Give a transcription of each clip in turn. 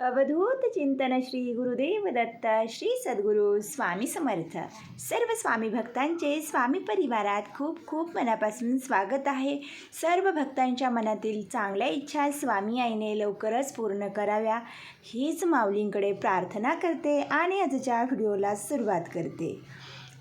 अवधूत चिंतन श्री गुरुदेव दत्त श्री सद्गुरू स्वामी समर्थ. सर्व स्वामी भक्तांचे स्वामी परिवारात खूप खूप मनापासून स्वागत आहे. सर्व भक्तांच्या मनातील चांगल्या इच्छा स्वामी आईने लवकरच पूर्ण कराव्या. हीच माऊलींकडे प्रार्थना करते आणि आजच्या व्हिडिओला सुरुवात करते.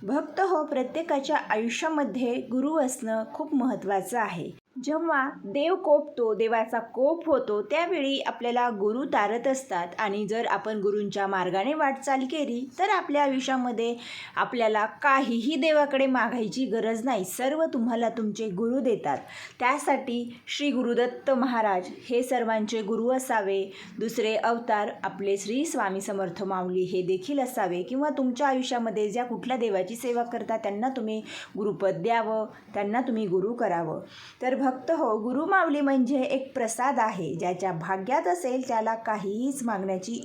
भक्त हो प्रत्येकाच्या आयुष्यामध्ये गुरु असणं खूप महत्त्वाचं आहे. जेव्हा देव कोपतो देवाचा कोप होतो त्यावेळी आपल्याला गुरु तारत असतात. आणि जर आपण गुरूंच्या मार्गाने वाटचाल केली तर आपल्या आयुष्यामध्ये आपल्याला काहीही देवाकडे मागायची गरज नाही. सर्व तुम्हाला तुमचे गुरु देतात. त्यासाठी श्री गुरुदत्त महाराज हे सर्वांचे गुरु असावे. दुसरे अवतार आपले श्री स्वामी समर्थ माऊली हे देखील असावे. किंवा तुमच्या आयुष्यामध्ये ज्या कुठल्या देवाची सेवा करता त्यांना तुम्ही गुरुपद द्यावं त्यांना तुम्ही गुरु करावं. तर भक्त हो गुरुमावली म्हणजे एक प्रसाद आहे. ज्याच्या भाग्यात असेल त्याला काहीच मागण्याची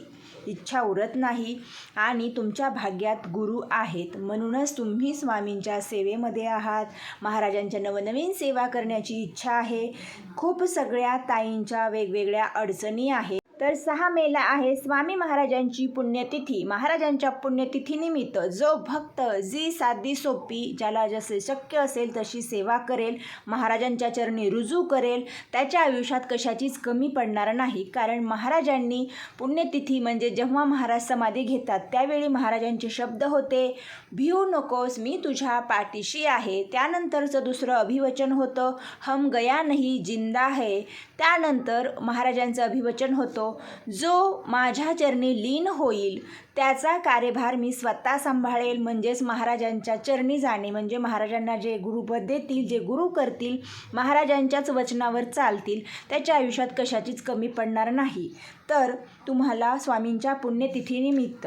इच्छा उरत नाही आणि तुमच्या भाग्यात गुरु आहेत. म्हणूनच तुम्ही स्वामींच्या सेवेमध्ये आहात. महाराजांच्या नवनवीन सेवा करण्याची इच्छा आहे. खूप सगळ्या ताईंच्या वेगवेगळ्या अडचणी आहेत. तर सहा मेला आहे स्वामी महाराजांची पुण्यतिथी. महाराजांच्या पुण्यतिथीनिमित्त जो भक्त जी साधी सोपी ज्याला जसे शक्य असेल तशी सेवा करेल महाराजांच्या चरणी रुजू करेल त्याच्या आयुष्यात कशाचीच कमी पडणार नाही. कारण महाराजांनी पुण्यतिथी म्हणजे जेव्हा महाराज समाधी घेतात त्यावेळी महाराजांचे शब्द होते भिऊ नकोस मी तुझ्या पाठीशी आहे. त्यानंतरचं दुसरं अभिवचन होतं हम गया नाही जिंदा है. त्यानंतर महाराजांचं अभिवचन होतं जो माझ्या चरणी लीन होईल त्याचा कार्यभार मी स्वतः सांभाळेल. म्हणजेच महाराजांच्या चरणी जाणे. म्हणजे महाराजांना जे गुरुपद देतील जे गुरु करतील महाराजांच्याच वचनावर चालतील त्याच्या आयुष्यात कशाचीच कमी पडणार नाही. तर तुम्हाला स्वामींच्या पुण्यतिथीनिमित्त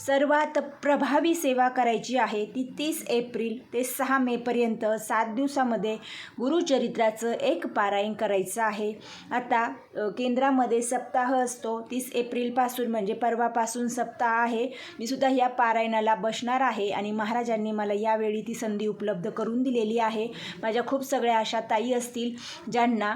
सर्वात प्रभावी सेवा करायची आहे ती तीस एप्रिल ते सहा मेपर्यंत सात दिवसामध्ये गुरुचरित्राचं एक पारायण करायचं आहे. आता केंद्रामध्ये सप्ताह असतो. तीस एप्रिलपासून म्हणजे परवापासून सप्ताह आहे. मी सुद्धा या पारायणाला बसणार आहे आणि महाराजांनी मला यावेळी ती संधी उपलब्ध करून दिलेली आहे. माझ्या खूप सगळ्या अशा ताई असतील ज्यांना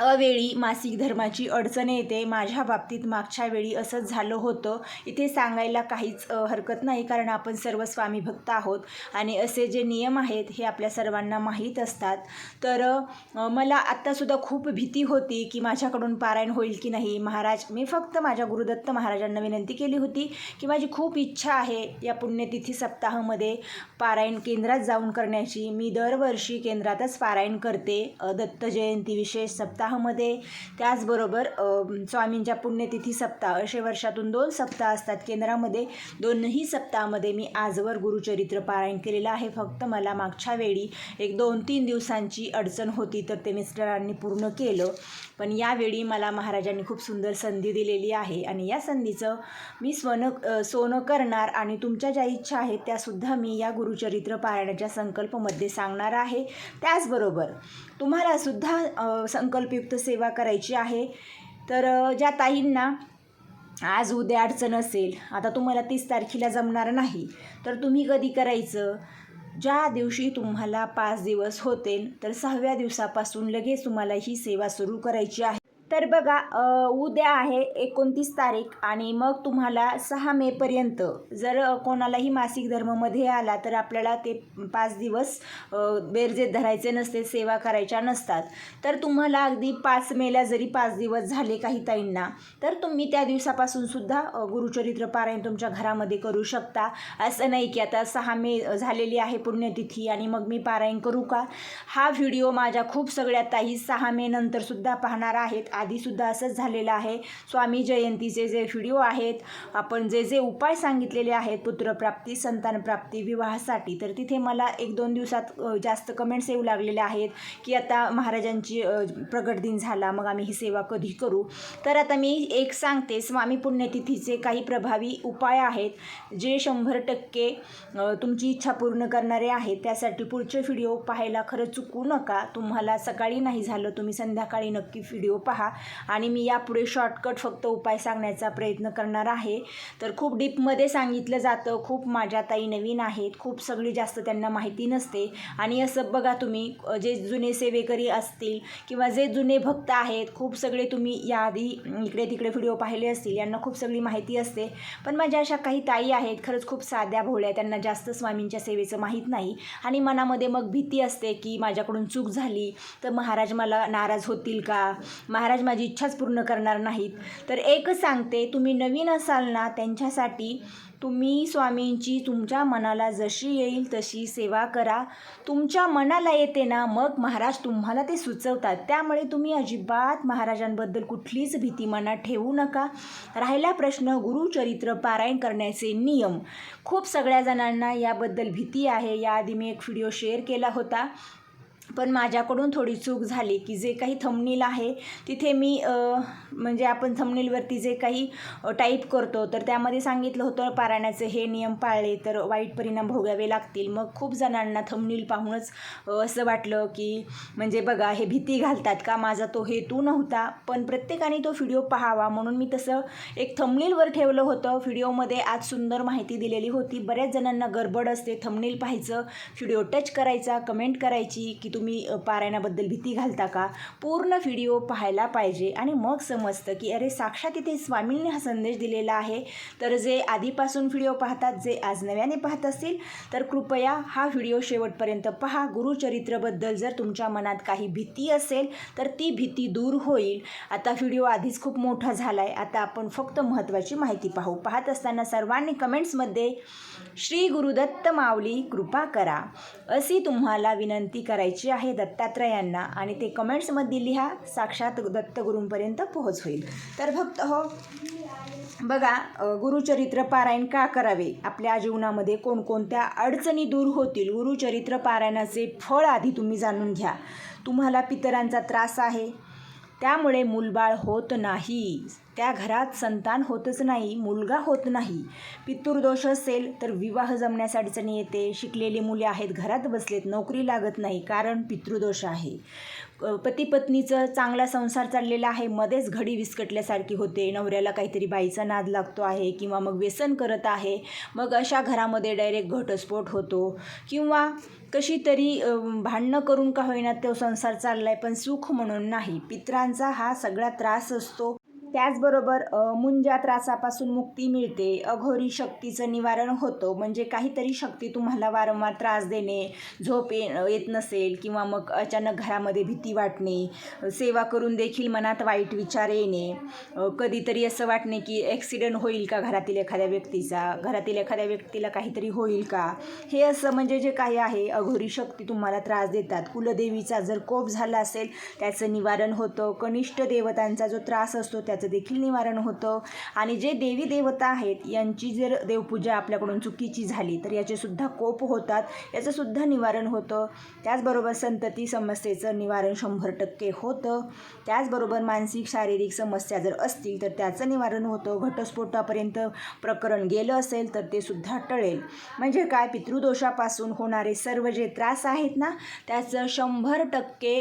अवेळी मासिक धर्माची अडचण येते माझ्या बाबतीत मागच्या वेळी असंच झालं होतं. इथे सांगायला काहीच हरकत नाही कारण आपण सर्व स्वामी भक्त आहोत आणि असे जे नियम आहेत हे आपल्या सर्वांना माहीत असतात. तर मला आत्तासुद्धा खूप भीती होती की माझ्याकडून पारायण होईल की नाही. महाराज मी फक्त माझ्या गुरुदत्त महाराजांना विनंती केली होती की माझी खूप इच्छा आहे या पुण्यतिथी सप्ताहामध्ये पारायण केंद्रात जाऊन करण्याची. मी दरवर्षी केंद्रातच पारायण करते. दत्त जयंती विशेष सप्ताह सप्ताहामध्ये त्याचबरोबर स्वामींच्या पुण्यतिथी सप्ताह असे वर्षातून दोन सप्ताह असतात. केंद्रामध्ये दोनही सप्ताहामध्ये मी आजवर गुरुचरित्र पारायण केलेलं आहे. फक्त मला मागच्या वेळी एक दोन तीन दिवसांची अडचण होती तर ते मिस्टरांनी पूर्ण केलं. पण यावेळी मला महाराजांनी खूप सुंदर संधी दिलेली आहे आणि या संधीचं मी स्वन सोनं करणार आणि तुमच्या ज्या इच्छा आहेत त्यासुद्धा मी या गुरुचरित्र पारायणाच्या संकल्पमध्ये सांगणार आहे. त्याचबरोबर तुम्हालासुद्धा संकल्पयुक्त सेवा करायची आहे. तर ज्या ताईंना आज उद्या अडचण असेल आता तुम्हाला तीस तारखेला जमणार नाही तर तुम्ही कधी करायचं? ज्या दिवशी तुम्हाला पाच दिवस होते तर सहाव्या दिवसापासून लगेच तुम्हाला ही सेवा सुरू करायची आहे. तर बघा उद्या आहे एकोणतीस तारीख आणि मग तुम्हाला सहा मेपर्यंत जर कोणालाही मासिक धर्ममध्ये आला तर आपल्याला ते पाच दिवस बेरजेत धरायचे नसते सेवा करायच्या नसतात. तर तुम्हाला अगदी पाच मेला जरी पाच दिवस झाले काही ताईंना तर तुम्ही त्या दिवसापासून सुद्धा गुरुचरित्र पारायण तुमच्या घरामध्ये करू शकता. असं नाही की आता सहा मे झालेली आहे पुण्यतिथी आणि मग मी पारायण करू का? हा व्हिडिओ माझ्या खूप सगळ्या ताई सहा मे नंतरसुद्धा पाहणार आहेत. आधीसुद्धा असंच झालेलं आहे. स्वामी जयंतीचे जे व्हिडिओ आहेत आपण जे जे उपाय सांगितलेले आहेत पुत्रप्राप्ती संतानप्राप्ती विवाहासाठी तर तिथे मला एक दोन दिवसात जास्त कमेंट्स येऊ लागलेले आहेत की आता महाराजांची प्रगट दिन झाला मग आम्ही ही सेवा कधी करू? तर आता मी एक सांगते स्वामी पुण्यतिथीचे काही प्रभावी उपाय आहेत जे शंभर टक्के तुमची इच्छा पूर्ण करणारे आहेत त्यासाठी पुढचे व्हिडिओ पाहायला खरं चुकू नका. तुम्हाला सकाळी नाही झालं तुम्ही संध्याकाळी नक्की व्हिडिओ पहा. आणि मी यापुढे शॉर्टकट फक्त उपाय सांगण्याचा प्रयत्न करणार आहे. तर खूप डीपमध्ये सांगितलं जातं खूप माझ्या ताई नवीन आहेत खूप सगळी जास्त त्यांना माहिती नसते. आणि असं बघा तुम्ही जे जुने सेवेकरी असतील किंवा जे जुने भक्त आहेत खूप सगळे तुम्ही याआधी इकडे तिकडे व्हिडिओ पाहिले असतील यांना खूप सगळी माहिती असते. पण माझ्या अशा काही ताई आहेत खरंच खूप साध्या भोळ्या त्यांना जास्त स्वामींच्या सेवेचं माहीत नाही. आणि मनामध्ये मग भीती असते की माझ्याकडून चूक झाली तर महाराज मला नाराज होतील का? महाराज माझी इच्छाच पूर्ण करणार नाहीत. तर एकच सांगते तुम्ही नवीन असाल ना त्यांच्यासाठी तुम्ही स्वामींची तुमच्या मनाला जशी येईल तशी सेवा करा. तुमच्या मनाला येते ना मग महाराज तुम्हाला ते सुचवतात. त्यामुळे तुम्ही अजिबात महाराजांबद्दल कुठलीच भीती मनात ठेवू नका. राहिला प्रश्न गुरुचरित्र पारायण करण्याचे नियम. खूप सगळ्या जणांना याबद्दल भीती आहे. याआधी मी एक व्हिडिओ शेअर केला होता. पण माझ्याकडून थोडी चूक झाली की जे काही थंबनील आहे तिथे मी म्हणजे आपण थंबनीलवरती जे काही टाईप करतो तर त्यामध्ये सांगितलं होतं पारायणाचे हे नियम पाळले तर वाईट परिणाम भोगावे लागतील. मग खूप जणांना थंबनील पाहूनच असं वाटलं की म्हणजे बघा हे भीती घालतात का? माझा तो हेतू नव्हता. पण प्रत्येकाने तो व्हिडिओ पाहावा. म्हणून मी तसं एक थंबनीलवर ठेवलं होतं. व्हिडिओमध्ये आज सुंदर माहिती दिलेली होती. बऱ्याच जणांना गडबड असते. थंबनील पाहायचं व्हिडिओ टच करायचा कमेंट करायची की तुम्ही पारायणाबद्दल भीती घालता का? पूर्ण व्हिडिओ पाहायला पाहिजे आणि मग समजतं की अरे साक्षात इथे स्वामींनी हा संदेश दिलेला आहे. तर जे आधीपासून व्हिडिओ पाहतात जे आज नव्याने पाहत असतील तर कृपया हा व्हिडिओ शेवटपर्यंत पहा. गुरुचरित्रबद्दल जर तुमच्या मनात काही भीती असेल तर ती भीती दूर होईल. आता व्हिडिओ आधीच खूप मोठा झाला आहे आता आपण फक्त महत्त्वाची माहिती पाहू. पाहत असताना सर्वांनी कमेंट्समध्ये श्री गुरुदत्त माऊली कृपा करा. अशी तुम्हाला विनंती करायची आहे दत्तात्रयांना आणि ते कमेंट्समध्ये लिहा साक्षात दत्तगुरूंपर्यंत पोहोच होईल. तर भक्त हो बघा गुरुचरित्र पारायण का करावे? आपल्या जीवनामध्ये कोणकोणत्या अडचणी दूर होतील? गुरुचरित्र पारायणाचे फळ आधी तुम्ही जाणून घ्या. तुम्हाला पितरांचा त्रास आहे. त्यामुळे मूलबाळ होत नाही. त्या घरात संतान होतच नाही मुलगा होत नाही. पितृदोष असेल तर विवाह जमण्यास येते. शिकलेली मुले आहेत घरात बसलेत नोकरी लागत नाही कारण पितृदोष आहे. पती पत्नीचं चांगला संसार चाललेला आहे मध्येच घडी विस्कटल्यासारखी होते. नवऱ्याला काहीतरी बाईचा नाद लागतो आहे किंवा मग व्यसन करत आहे मग अशा घरामध्ये डायरेक्ट घटस्फोट होतो. किंवा कशी तरी भांडणं करून का होईना तो संसार चाललाय पण सुख म्हणून नाही. पित्रांचा हा सगळा त्रास असतो. त्याचबरोबर मुंजा त्रासापासून मुक्ती मिळते अघोरी शक्तीचं निवारण होतं. म्हणजे काहीतरी शक्ती तुम्हाला वारंवार त्रास देणे झोप ये येत नसेल किंवा मग अचानक घरामध्ये भीती वाटणे सेवा करून देखील मनात वाईट विचार येणे कधीतरी असं वाटणे की ॲक्सिडेंट होईल का घरातील एखाद्या व्यक्तीचा घरातील एखाद्या व्यक्तीला काहीतरी होईल का? हे असं म्हणजे जे काही आहे अघोरी शक्ती तुम्हाला त्रास देतात. कुलदेवीचा जर कोप झाला असेल त्याचं निवारण होतं. कनिष्ठ देवतांचा जो त्रास असतो त्याचं देखील निवारण होतं. आणि जे देवी देवता आहेत यांची जर देवपूजा आपल्याकडून चुकीची झाली तर याचेसुद्धा कोप होतात. याचंसुद्धा निवारण होतं. त्याचबरोबर संतती समस्येचं निवारण शंभर टक्के होतं. त्याचबरोबर मानसिक शारीरिक समस्या जर असतील तर त्याचं निवारण होतं. घटस्फोटापर्यंत प्रकरण गेलं असेल तर ते सुद्धा टळेल. म्हणजे काय? पितृदोषापासून होणारे सर्व जे त्रास आहेत ना त्याचं शंभर टक्के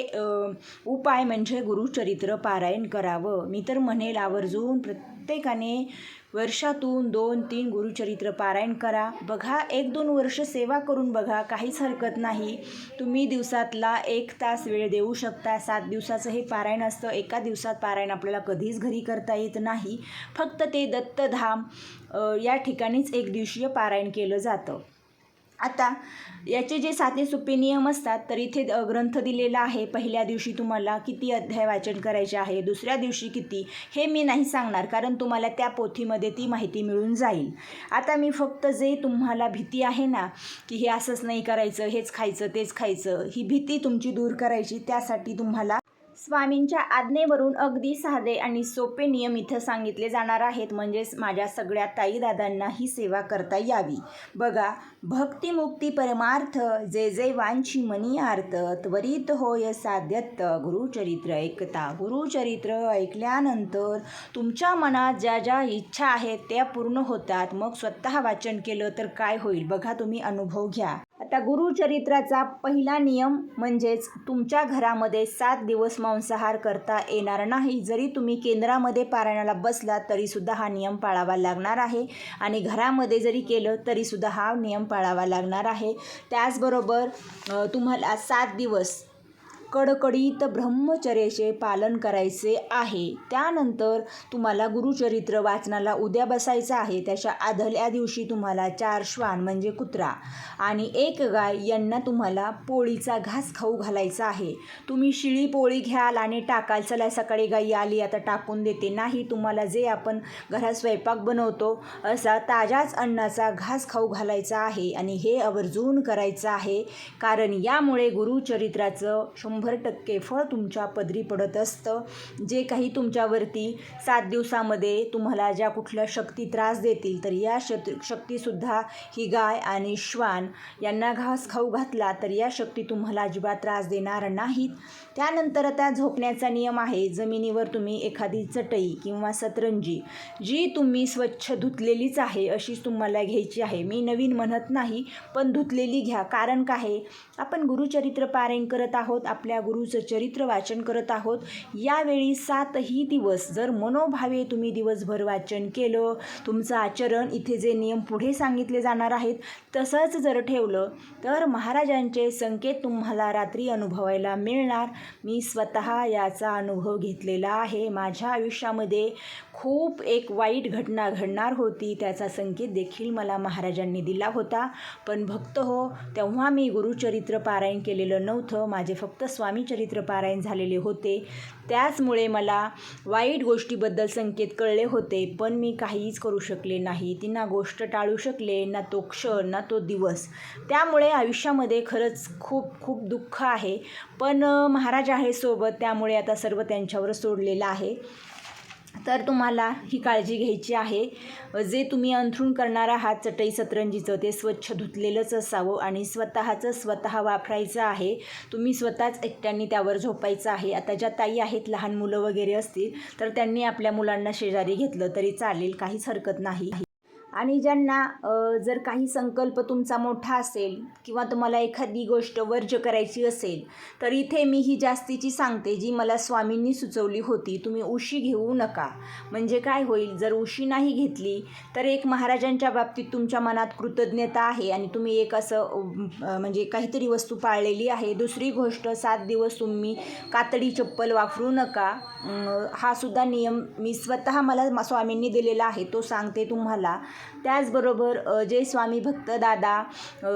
उपाय म्हणजे गुरुचरित्र पारायण करावं. मी तर म्हणे म्हणेल आवर्जून प्रत्येकाने वर्षातून दोन तीन गुरुचरित्र पारायण करा. बघा एक दोन वर्ष सेवा करून बघा काहीच हरकत नाही. तुम्ही दिवसातला एक तास वेळ देऊ शकता. सात दिवसाचं हे पारायण असतं. एका दिवसात पारायण आपल्याला कधीच घरी करता येत नाही. फक्त ते दत्तधाम या ठिकाणीच एक दिवशीय पारायण केलं जातं. आता याचे जे साते सुपे नियम असतात तर इथे ग्रंथ दिलेला आहे पहिल्या दिवशी तुम्हाला किती अध्याय वाचन करायचे आहे दुसऱ्या दिवशी किती हे मी नाही सांगणार कारण तुम्हाला त्या पोथीमध्ये ती माहिती मिळून जाईल. आता मी फक्त जे तुम्हाला भीती आहे ना की हे असंच नाही करायचं हेच खायचं तेच खायचं ही भीती तुमची दूर करायची त्यासाठी तुम्हाला स्वामींच्या आज्ञेवरून अगदी साधे आणि सोपे नियम इथं सांगितले जाणार आहेत. म्हणजेच माझ्या सगळ्या ताईदादांना ही सेवा करता यावी. बघा भक्तिमुक्ती परमार्थ जे जे वांची मनी आर्त त्वरित होय साध्यत्त गुरुचरित्र ऐकता. गुरुचरित्र ऐकल्यानंतर तुमच्या मनात ज्या ज्या इच्छा आहेत त्या पूर्ण होतात. मग स्वतः वाचन केलं तर काय होईल? बघा तुम्ही अनुभव घ्या. आता गुरुचरित्राचा पहिला नियम म्हणजेच तुमच्या घरामध्ये सात दिवस मांसाहार करता येणार नाही. जरी तुम्ही केंद्रामध्ये पारायणाला बसलात तरीसुद्धा हा नियम पाळावा लागणार आहे. आणि घरामध्ये जरी केलं तरीसुद्धा हा नियम पाळावा लागणार आहे. त्याचबरोबर तुम्हाला सात दिवस कडकडीत ब्रह्मचर्याचे पालन करायचे आहे. त्यानंतर तुम्हाला गुरुचरित्र वाचनाला उद्या बसायचं आहे. त्याच्या आधल्या दिवशी तुम्हाला चार श्वान म्हणजे कुत्रा आणि एक गाय यांना तुम्हाला पोळीचा घास खाऊ घालायचा आहे. तुम्ही शिळी पोळी घ्याल आणि टाकाल. चला सकाळी गाई आली आता टाकून देते. नाही तुम्हाला जे आपण घरात स्वयंपाक बनवतो असा ताज्याच अन्नाचा घास खाऊ घालायचा आहे. आणि हे आवर्जून करायचं आहे. कारण यामुळे गुरुचरित्राचं शंभर टक्के फळ तुमच्या पदरी पडत असतं. जे काही तुमच्यावरती सात दिवसामध्ये तुम्हाला ज्या कुठल्या शक्ती त्रास देतील तर या शत शक्तीसुद्धा ही गाय आणि श्वान यांना घास खाऊ घातला तर या शक्ती तुम्हाला अजिबात त्रास देणार नाहीत. त्यानंतर आता झोपण्याचा नियम आहे. जमिनीवर तुम्ही एखादी चटई किंवा सतरंजी जी तुम्ही स्वच्छ धुतलेलीच आहे अशीच तुम्हाला घ्यायची आहे. मी नवीन म्हणत नाही पण धुतलेली घ्या. कारण काय आहे? आपण गुरुचरित्र पारायण करत आहोत आपल्या गुरुचं चरित्र वाचन करत आहोत. यावेळी सातही दिवस जर मनोभावे तुम्ही दिवसभर वाचन केलं तुमचं आचरण इथे जे नियम पुढे सांगितले जाणार आहेत तसंच जर ठेवलं तर महाराजांचे संकेत तुम्हाला रात्री अनुभवायला मिळणार. मी स्वतः याचा अनुभव घेतलेला आहे. माझ्या आयुष्यामध्ये खूप एक वाईट घटना घडणार होती त्याचा संकेत देखील मला महाराजांनी दिला होता. पण भक्त हो तेव्हा मी गुरुचरित्र पारायण केलेलं नव्हतं. माझे फक्त स्वामी चरित्र पारायण झालेले होते. त्याचमुळे मला वाईट गोष्टीबद्दल संकेत कळले होते पण मी काहीच करू शकले नाही. ती ना गोष्ट टाळू शकले ना तो क्षण ना तो दिवस. त्यामुळे आयुष्यामध्ये खरंच खूप खूप दुःख आहे. पण महाराज आहे सोबत त्यामुळे आता सर्व त्यांच्यावर सोडलेलं आहे. तर तुम्हाला ही काळजी घ्यायची आहे. जे तुम्ही अंथरूण करणार आहात चटई सतरंजीचं ते स्वच्छ धुतलेलंच असावं आणि स्वतःचं स्वतः वापरायचं आहे. तुम्ही स्वतःच एकट्यांनी त्यावर झोपायचं आहे. आता ज्या ताई आहेत लहान मुलं वगैरे असतील तर त्यांनी आपल्या मुलांना शेजारी घेतलं तरी चालेल काहीच हरकत नाही. आणि ज्यांना जर काही संकल्प तुमचा मोठा असेल किंवा तुम्हाला एखादी गोष्ट वर्ज करायची असेल तर इथे मी ही जास्तीची सांगते जी मला स्वामींनी सुचवली होती तुम्ही उशी घेऊ नका. म्हणजे काय होईल जर उशी नाही घेतली तर एक महाराजांच्या बाबतीत तुमच्या मनात कृतज्ञता आहे आणि तुम्ही एक असं म्हणजे काहीतरी वस्तू पाळलेली आहे. दुसरी गोष्ट सात दिवस तुम्ही कातडी चप्पल वापरू नका. हा सुद्धा नियम मी स्वतः मला स्वामींनी दिलेला आहे तो सांगते तुम्हाला. त्याचबरोबर जे स्वामी भक्त दादा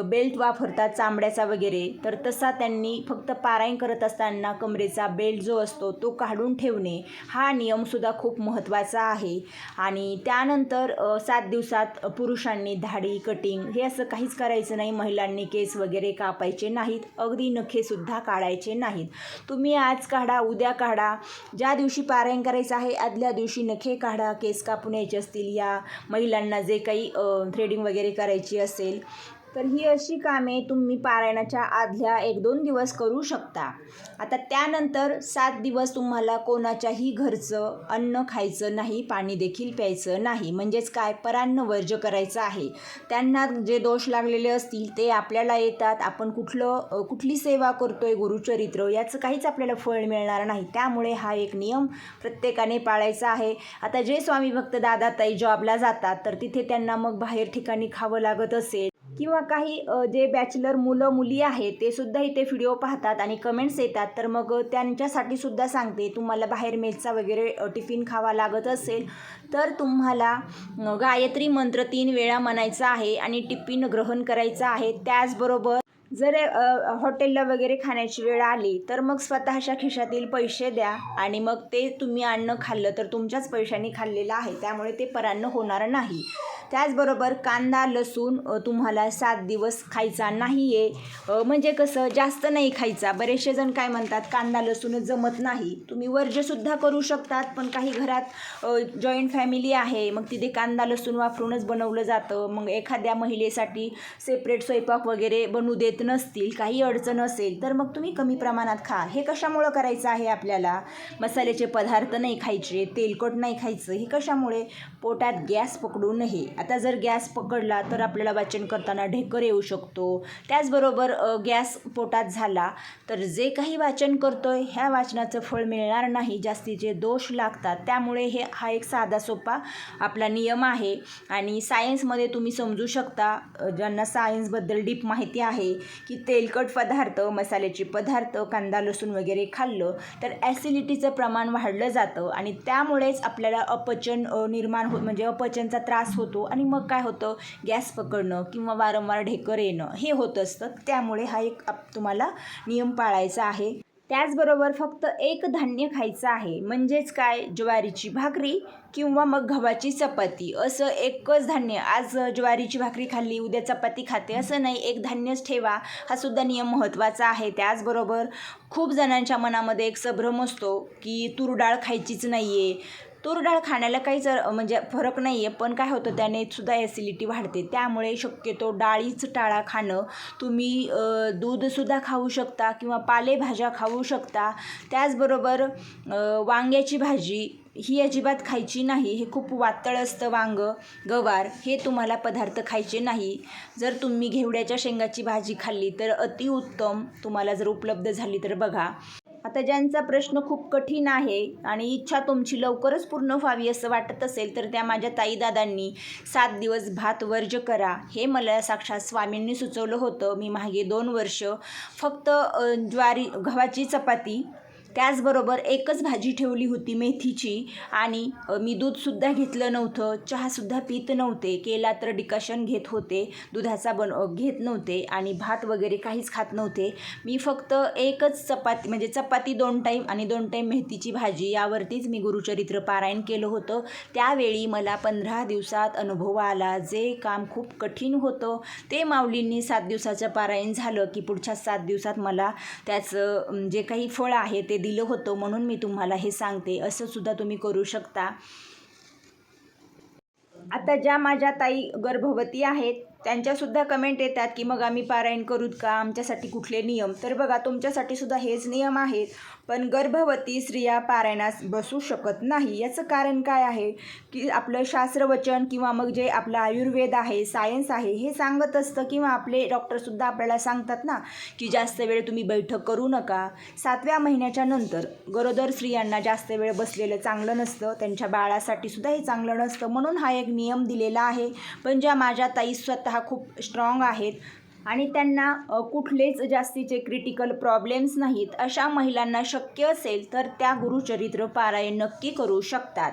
बेल्ट वापरतात चांबड्याचा वगैरे तर तसा त्यांनी फक्त पारायण करत असताना कमरेचा बेल्ट जो असतो तो काढून ठेवणे हा नियमसुद्धा खूप महत्त्वाचा आहे. आणि त्यानंतर सात दिवसात पुरुषांनी धाडी कटिंग हे असं काहीच करायचं नाही महिलांनी केस वगैरे कापायचे नाहीत अगदी नखेसुद्धा काढायचे नाहीत. तुम्ही आज काढा उद्या काढा ज्या दिवशी पारायण करायचं आहे आदल्या दिवशी नखे काढा केस कापून यायचे असतील या महिलांना जे काही थ्रेडिंग वगैरे करायची असेल तर ही अशी कामे तुम्ही पारायणाच्या आदल्या एक दोन दिवस करू शकता. आता त्यानंतर सात दिवस तुम्हाला कोणाच्याही घरचं अन्न खायचं नाही पाणी देखील प्यायचं नाही. म्हणजेच काय? परान्न वर्ज करायचं आहे. त्यांना जे दोष लागलेले असतील ते आपल्याला येतात. आपण कुठलं कुठली सेवा करतोय गुरुचरित्र याचं काहीच आपल्याला फळ मिळणार नाही. त्यामुळे हा एक नियम प्रत्येकाने पाळायचा आहे. आता जे स्वामी भक्त दादाताई जॉबला जातात तर तिथे त्यांना मग बाहेर ठिकाणी खावं लागत असेल. किंवा काही जे बॅचलर मुलं मुली आहेत ते सुद्धा इथे व्हिडिओ पाहतात आणि कमेंट्स येतात. तर मग त्यांच्यासाठी सुद्धा सांगते. तुम्हाला बाहेर मेसचा वगैरे टिफिन खावा लागत असेल तर तुम्हाला गायत्री मंत्र तीन वेळा म्हणायचा आहे आणि टिफिन ग्रहण करायचं आहे. त्याचबरोबर जर हॉटेलला वगैरे खाण्याची वेळ आली तर मग स्वतःच्या खिशातील पैसे द्या आणि मग ते तुम्ही अन्न खाल्लं तर तुमच्याच पैशांनी खाल्लेलं आहे. त्यामुळे ते परान्न होणार नाही. त्याचबरोबर कांदा लसूण तुम्हाला सात दिवस खायचा नाही आहे म्हणजे कसं जास्त नाही खायचा. बरेचसे जण काय म्हणतात कांदा लसूण जमत नाही. तुम्ही वर्जसुद्धा करू शकतात पण काही घरात जॉईंट फॅमिली आहे मग तिथे कांदा लसूण वापरूनच बनवलं जातं. मग एखाद्या महिलेसाठी सेपरेट स्वयंपाक वगैरे बनवू देत नसतील काही अडचण असेल तर मग तुम्ही कमी प्रमाणात खा. हे कशामुळं करायचं आहे आपल्याला? मसाल्याचे पदार्थ नाही खायचे तेलकट नाही खायचं. हे कशामुळे? पोटात गॅस पकडू नये. आता जर गॅस पकडला तर आपल्याला वाचन करताना ढेकर येऊ शकतो. त्याचबरोबर गॅस पोटात झाला तर जे काही वाचन करतोय ह्या वाचनाचं फळ मिळणार नाही. जास्तीचे दोष लागतात त्यामुळे हे हा एक साधा सोपा आपला नियम आहे. आणि सायन्समध्ये तुम्ही समजू शकता ज्यांना सायन्सबद्दल डीप माहिती आहे की तेलकट पदार्थ मसाल्याचे पदार्थ कांदा लसूण वगैरे खाल्लं तर ॲसिडिटीचं प्रमाण वाढलं जातं. आणि त्यामुळेच आपल्याला अपचन निर्माण हो म्हणजे अपचनचा त्रास होतो. आणि मग काय होतं? गॅस पकडणं किंवा वारंवार ढेकर येणं हे होत असतं. त्यामुळे हा एक तुम्हाला नियम पाळायचा आहे. त्याचबरोबर फक्त एक धान्य खायचं आहे. म्हणजेच काय? ज्वारीची भाकरी किंवा मग गव्हाची चपाती. असं एकच धान्य. आज ज्वारीची भाकरी खाल्ली उद्या चपाती खाते. असं नाही. एक धान्यच ठेवा. हा सुद्धा नियम महत्त्वाचा आहे. त्याचबरोबर खूप जणांच्या मनामध्ये एक संभ्रम असतो की तूर डाळ खायचीच नाही आहे तूर डाळ खाण्याला काही जर म्हणजे फरक नाही आहे पण काय होतं त्याने सुद्धा ॲसिडिटी वाढते. त्यामुळे शक्यतो डाळीच टाळा खाणं तुम्ही दूधसुद्धा खाऊ शकता किंवा पालेभाज्या खाऊ शकता. त्याचबरोबर वांग्याची भाजी ही अजिबात खायची नाही. हे खूप वातळ असतं वांग गवार. हे तुम्हाला पदार्थ खायचे नाही. जर तुम्ही घेवड्याच्या शेंगाची भाजी खाल्ली तर अतिउत्तम तुम्हाला जर उपलब्ध झाली तर बघा. आता ज्यांचा प्रश्न खूप कठीण आहे आणि इच्छा तुमची लवकरच पूर्ण व्हावी असं वाटत असेल तर त्या माझ्या ताईदादांनी सात दिवस भात वर्ज करा. हे मला साक्षात स्वामींनी सुचवलं होतं. मी मागे दोन वर्ष फक्त ज्वारी गव्हाची चपाती त्याचबरोबर एकच भाजी ठेवली होती मेथीची आणि मी दूधसुद्धा घेतलं नव्हतं चहासुद्धा पित नव्हते केला तर डिकाशन घेत होते दुधाचा बन घेत नव्हते आणि भात वगैरे काहीच खात नव्हते. मी फक्त एकच चपाती म्हणजे चपाती दोन टाईम आणि दोन टाईम मेथीची भाजी यावरतीच मी गुरुचरित्र पारायण केलं होतं. त्यावेळी मला पंधरा दिवसात अनुभव आला जे काम खूप कठीण होतं. ते माऊलींनी सात दिवसाचं पारायण झालं की पुढच्या सात दिवसात मला त्याचं जे काही फळ आहे ते दिलं होतं म्हणून मी तुम्हाला हे सांगते. असं सुद्धा तुम्ही करू शकता. आता ज्या माझ्या ताई गर्भवती आहेत त्यांच्यासुद्धा कमेंट येतात की मग आम्ही पारायण करूत का? आमच्यासाठी कुठले नियम? तर बघा तुमच्यासाठी सुद्धा हेच नियम आहेत. पण गर्भवती स्त्रिया पारायणास बसू शकत नाही. याचं कारण काय आहे? की आपलं शास्त्रवचन किंवा मग जे आपलं आयुर्वेद आहे सायन्स आहे हे सांगत असतं किंवा आपले डॉक्टरसुद्धा आपल्याला सांगतात ना की जास्त वेळ तुम्ही बैठक करू नका. सातव्या महिन्याच्या नंतर गरोदर स्त्रियांना जास्त वेळ बसलेलं चांगलं नसतं. त्यांच्या बाळासाठी सुद्धा हे चांगलं नसतं. म्हणून हा एक नियम दिलेला आहे. पण ज्या माझ्या ताई स्वतः खूप स्ट्रॉंग आहेत आणि त्यांना कुठलेच जास्तीचे क्रिटिकल प्रॉब्लेम्स नाहीत अशा महिलांना शक्य असेल तर त्या गुरुचरित्र पारायण नक्की करू शकतात.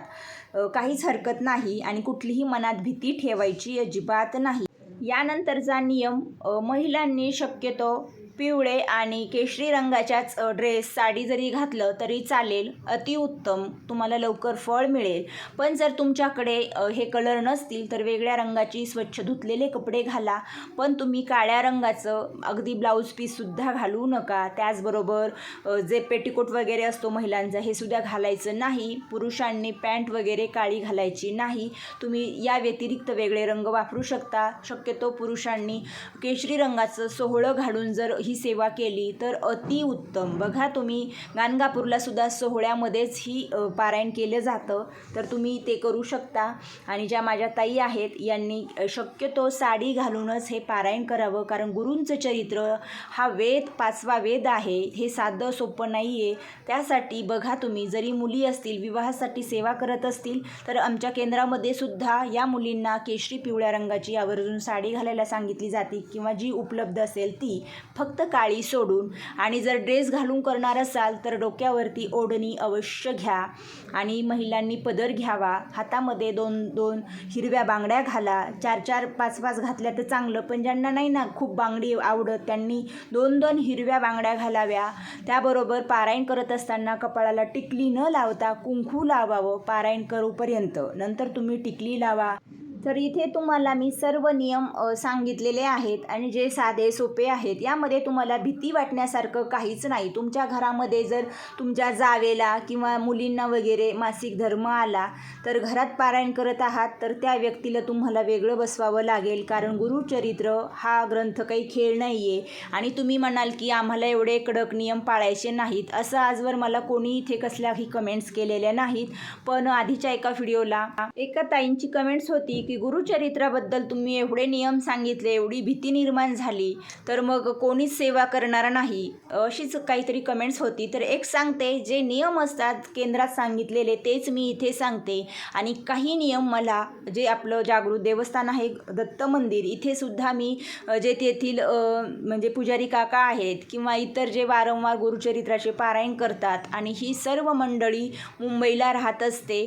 काहीच हरकत नाही आणि कुठलीही मनात भीती ठेवायची अजिबात नाही. यानंतरचा नियम महिलांनी शक्यतो पिवळे आणि केशरी रंगाच्याच ड्रेस साडी जरी घातलं तरी चालेल अतिउत्तम तुम्हाला लवकर फळ मिळेल. पण जर तुमच्याकडे हे कलर नसतील तर वेगळ्या रंगाची स्वच्छ धुतलेले कपडे घाला. पण तुम्ही काळ्या रंगाचं अगदी ब्लाऊज पीससुद्धा घालू नका. त्याचबरोबर जे पेटीकोट वगैरे असतो महिलांचा हे सुद्धा घालायचं नाही. पुरुषांनी पॅन्ट वगैरे काळी घालायची नाही. तुम्ही या व्यतिरिक्त वेगळे रंग वापरू शकता. शक्यतो पुरुषांनी केशरी रंगाचं सोहळं घालून जर ही सेवा केली तर अतिउत्तम बघा तुम्ही गाणगापूरला सुद्धा सोहळ्यामध्येच ही पारायण केलं जातं. तर तुम्ही ते करू शकता. आणि ज्या माझ्या ताई आहेत यांनी शक्यतो साडी घालूनच हे पारायण करावं. कारण गुरूंचं चरित्र हा वेद पाचवा वेद आहे हे साधं सोपं नाही आहे त्यासाठी बघा तुम्ही जरी मुली असतील विवाहासाठी सेवा करत असतील तर आमच्या केंद्रामध्ये सुद्धा या मुलींना केशरी पिवळ्या रंगाची आवर्जून साडी घालायला सांगितली जाते. किंवा जी उपलब्ध असेल ती फक्त काळी सोडून आणि जर ड्रेस घालून करणार असाल तर डोक्यावरती ओढणी अवश्य घ्या. आणि महिलांनी पदर घ्यावा. हातामध्ये दोन दोन हिरव्या बांगड्या घाला. चार चार पाच पाच घातल्या तर चांगलं. पण ज्यांना नाही ना खूप बांगडी आवडत त्यांनी दोन दोन हिरव्या बांगड्या घालाव्या. त्याबरोबर पारायण करत असताना कपाळाला टिकली न लावता कुंकू लावावं. पारायण करूपर्यंत. नंतर तुम्ही टिकली लावा. तर इथे तुम्हाला मी सर्व नियम सांगितलेले आहेत आणि जे साधे सोपे आहेत यामध्ये तुम्हाला भीती वाटण्यासारखं काहीच नाही. तुमच्या घरामध्ये जर तुमच्या जावेला किंवा मुलींना वगैरे मासिक धर्म आला तर घरात पारायण करत आहात तर त्या व्यक्तीला तुम्हाला वेगळं बसवावं लागेल. कारण गुरुचरित्र हा ग्रंथ काही खेळ नाही आहे आणि तुम्ही म्हणाल की आम्हाला एवढे कडक नियम पाळायचे नाहीत. असं आजवर मला कोणी इथे कसल्याही कमेंट्स केलेल्या नाहीत. पण आधीच्या एका व्हिडिओला एका ताईंची कमेंट्स होती की गुरुचरित्राबद्दल तुम्ही एवढे नियम सांगितले एवढी भीती निर्माण झाली तर मग कोणीच सेवा करणार नाही अशीच काहीतरी कमेंट्स होती. तर एक सांगते जे नियम असतात केंद्रात सांगितलेले तेच मी इथे सांगते. आणि काही नियम मला जे आपलं जागृत देवस्थान आहे दत्त मंदिर इथे सुद्धा मी जे तेथील म्हणजे पुजारी काका आहेत किंवा इतर जे वारंवार गुरुचरित्राचे पारायण करतात आणि ही सर्व मंडळी मुंबईला राहत असते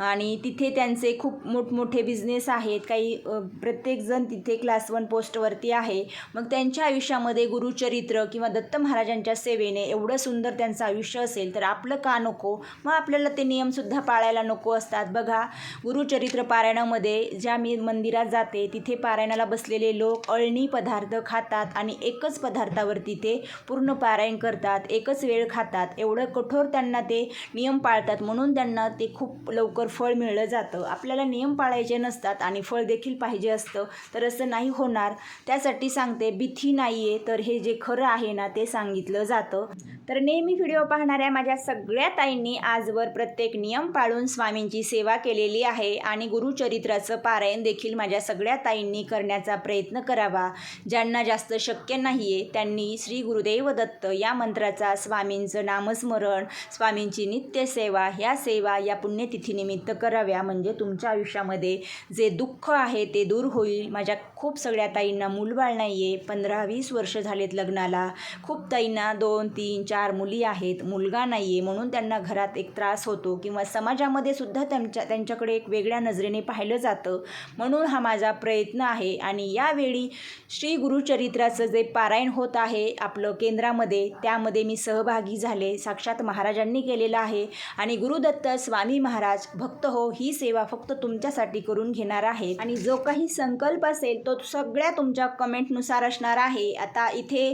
आणि तिथे त्यांचे खूप मोठमोठे बिझनेस आहेत. काही प्रत्येकजण तिथे क्लास वन पोस्टवरती आहे. मग त्यांच्या आयुष्यामध्ये गुरुचरित्र किंवा दत्त महाराजांच्या सेवेने एवढं सुंदर त्यांचं आयुष्य असेल तर आपलं का नको? मग आपल्याला ते नियमसुद्धा पाळायला नको असतात. बघा गुरुचरित्र पारायणामध्ये ज्या मी मंदिरात जाते तिथे पारायणाला बसलेले लोक अळणी पदार्थ खातात आणि एकच पदार्थावरती ते पूर्ण पारायण करतात एकच वेळ खातात. एवढं कठोर त्यांना ते नियम पाळतात म्हणून त्यांना ते खूप लवकर फळ मिळलं जातं. आपल्याला नियम पाळायचे नसतात. आणि फळ देखील पाहिजे असतं तर असं नाही होणार. त्यासाठी सांगते भीती नाही आहे तर हे जे खरं आहे ना ते सांगितलं जातं. तर नेहमी व्हिडिओ पाहणाऱ्या माझ्या सगळ्या ताईंनी आजवर प्रत्येक नियम पाळून स्वामींची सेवा केलेली आहे आणि गुरुचरित्राचं पारायण देखील माझ्या सगळ्या ताईंनी करण्याचा प्रयत्न करावा. ज्यांना जास्त शक्य नाही आहे त्यांनी श्री गुरुदेव दत्त या मंत्राचा स्वामींचं नामस्मरण स्वामींची नित्यसेवा ह्या सेवा या पुण्यतिथीनिमित्त कराव्या. म्हणजे तुमच्या आयुष्यामध्ये जे दुःख आहे ते दूर होईल. माझ्या खूप सगळ्या ताईंना मूलबाळ नाही आहे पंधरा वीस वर्ष झालेत लग्नाला. खूप ताईंना दोन तीन चार चार मुली आहेत मुलगा नाही आहे म्हणून त्यांना घरात एक त्रास होतो किंवा समाजामध्ये सुद्धा त्यांच्या त्यांच्याकडे एक वेगळ्या नजरेने पाहिलं जातं. म्हणून हा माझा प्रयत्न आहे आणि यावेळी श्री गुरुचरित्राचं जे पारायण होत आहे आपलं केंद्रामध्ये त्यामध्ये मी सहभागी झाले साक्षात महाराजांनी केलेलं आहे आणि गुरुदत्त स्वामी महाराज भक्त हो ही सेवा फक्त तुमच्यासाठी करून घेणार आहे आणि जो काही संकल्प असेल तो सगळ्या तुमच्या कमेंटनुसार असणार आहे. आता इथे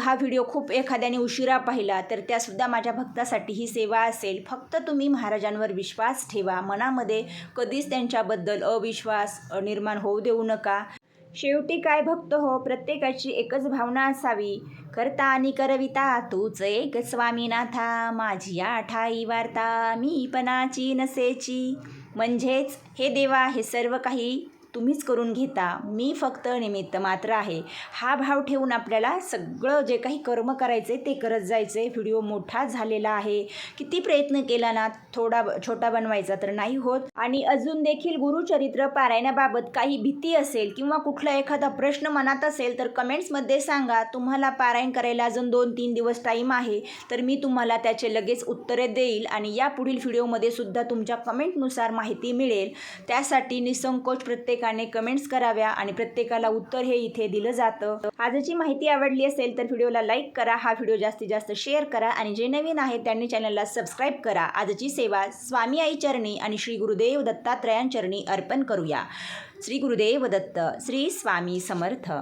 हा व्हिडिओ खूप एखाद्याने उशिरा पाहिला तर त्यासुद्धा माझ्या भक्तासाठी ही सेवा असेल. फक्त तुम्ही महाराजांवर विश्वास ठेवा. मनामध्ये कधीच त्यांच्याबद्दल अविश्वास निर्माण होऊ देऊ नका. शेवटी काय भक्त हो? प्रत्येकाची एकच भावना असावी. करता आणि करविता तूच एक स्वामीनाथा. माझी आठाई वार्ता मी पणाची नसेची. म्हणजेच हे देवा हे सर्व काही तुम्हीच करून घेता. मी फक्त निमित्त मात्र आहे. हा भाव ठेवून आपल्याला सगळं जे काही कर्म करायचे ते करत जायचे व्हिडिओ मोठा झालेला आहे. किती प्रयत्न केला ना थोडा छोटा बनवायचा तर नाही होत. आणि अजून देखील गुरुचरित्र पारायणाबाबत काही भीती असेल किंवा कुठला एखादा प्रश्न मनात असेल तर कमेंट्समध्ये सांगा. तुम्हाला पारायण करायला अजून दोन तीन दिवस टाईम आहे. तर मी तुम्हाला त्याचे लगेच उत्तरे देईल आणि या पुढील व्हिडिओमध्ये सुद्धा तुमच्या कमेंटनुसार माहिती मिळेल. त्यासाठी निसंकोच प्रत्येकाने कमेंट्स कराव्या आणि प्रत्येकाला उत्तर हे इथे दिलं जातं. आजची माहिती आवडली असेल तर व्हिडिओला लाईक करा हा व्हिडिओ जास्तीत जास्त शेअर करा आणि जे नवीन आहेत त्यांनी चॅनलला सबस्क्राईब करा. आजची सेवा स्वामी आई चरणी आणि श्री गुरुदेव दत्तात्रयांचरणी अर्पण करूया. श्री गुरुदेव दत्त श्री स्वामी समर्थ.